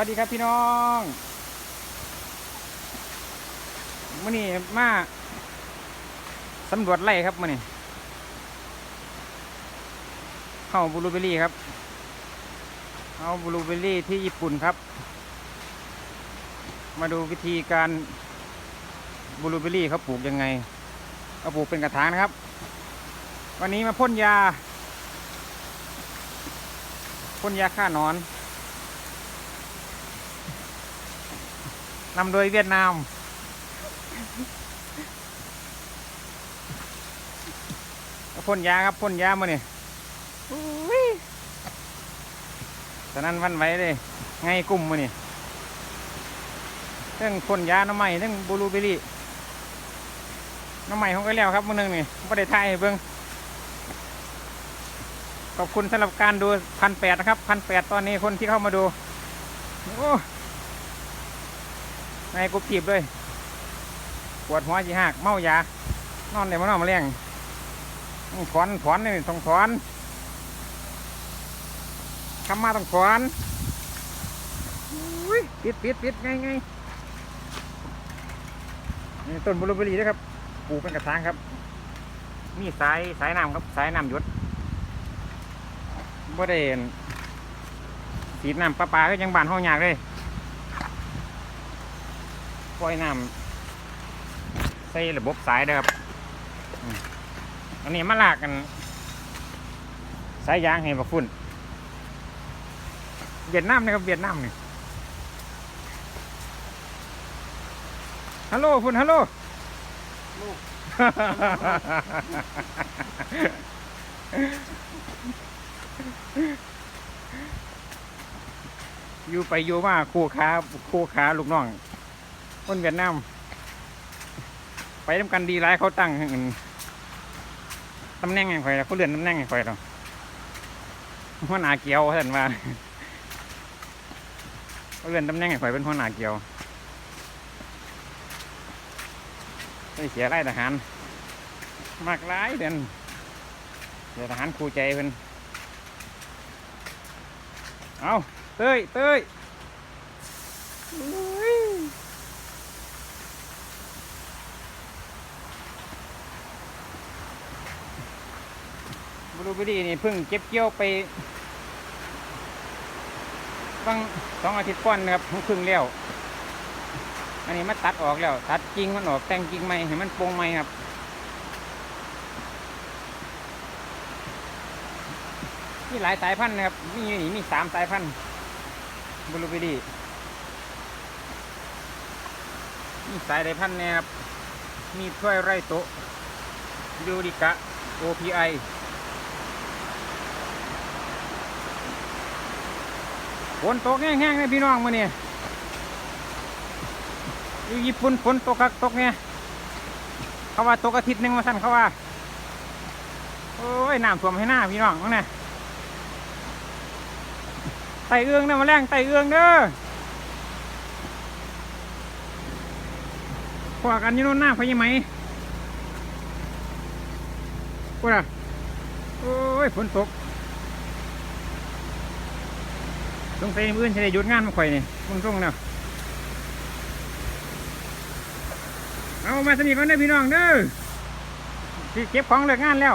วัสดีครับพี่น้องมื่อนี้มาสำรวจไร่ครับมื่อนี้เข้าบลูเบอรี่ครับ เอาบลูเบอรี่ที่ญี่ปุ่นครับ มาดูวิธีการบลูเบอรี่เขาปลูกยังไงเขาปลูกเป็นกระถางนะครับ วันนี้มาพ่นยาพ่นยาฆ่าหนอน นำโดยเวียดนาม พ่นยาครับพ่นยามาเนี่ยตอนนั้นวันไหวเลยไงกลุ่มมาเนี่ยเรื่องพ่นยาน้ำใหม่เรื่องบลูเบอรี่น้ำใหม่ของก็แล้วครับมือหนึงนี่ไม่ได้ทายให้เบิ่งขอบคุณสำหรับการดูพันแปดนะครับพันแปดตอนนี้คนที่เข้ามาดูโอ้ นายกูจีบเลยปวดหัวจีหักเมายานอนเดี๋ยวมานอนมาเลี้ยงต้องถอนถอนนี่ต้องถอนคำมาต้องถอนอุ้ยปิดปิดปิดไงไงนี่ต้นบลูเบอร์รี่นะครับปลูกเป็นกระถางครับ มีสายสายน้ำครับสายน้ำหยดบ่ได้สีน้ำปลาปลาก็ยังบานห้องยากเลย ปล่อยน้ำใส่ระบบสายเด้อครับอันนี้มาลากกัน สายยางให้บักฝุ่นเวียดนามนะครับเวียดนามนี่ฮัลโหลฝุ่นฮัลโหลลูกอยู่ไปอยู่มาคู่ขาคู่ขาลูกน้อง คนเวียดนามไปทำกันดีหลายเขาตั้งตำแหน่งให้ข่อยเขาเลื่อนตำแหน่งให้ข่อยแล้วหัวหน้าเกียวท่านว่าเขาเลื่อนตำแหน่งให้ข่อยเป็นหัวหน้าเกียวไม่เสียไล่ทหาร มากหลายเดือนเสียทหารครูใจเพิ่นเอาเต้ยเต้ย อุ้ยบลูเบอร์รี่นี่เพิ่งเก็บเกี่ยวไปบางสองอาทิตย์ก่อนนะครับเพิ่งครึ่งแล้วอันนี้มาตัดออกแล้ว ตัดกิ่งมันออกแต่งกิ่งใหม่ให้มันโปร่งใหม่ครับมีหลายสายพันธุ์นะครับ มีอยู่นี่มีสามสายพันธุ์บลูเบอรี่มีสายใดพันธุ์นี่ยครับ มีถ้วยไรโตยูริกะ OPI นตกแห้งๆเลยพี่น้องมื่อนี้อยู่ญี่ปุ่นฝนตกคักตกเนี่ยเขาว่าตกอาทิตย์หนึ่งมาสั่นเขาว่าโอ้ยน้ำท่วมให้หน้าพี่น้องมั้งเนี่ยไตเอื้องนะมาแรงไตเอื้องเด้อพวกกันยูโน่นหน้าพญไหมกูนะโอ้ยฝนตก สงสัยมื้ออื่นจะได้หยุดงานมาข่อยนี่มึงส่งเนาะเอามาสนิทกันเด้อพี่น้องเด้อสิเก็บของเลิกงานแล้ว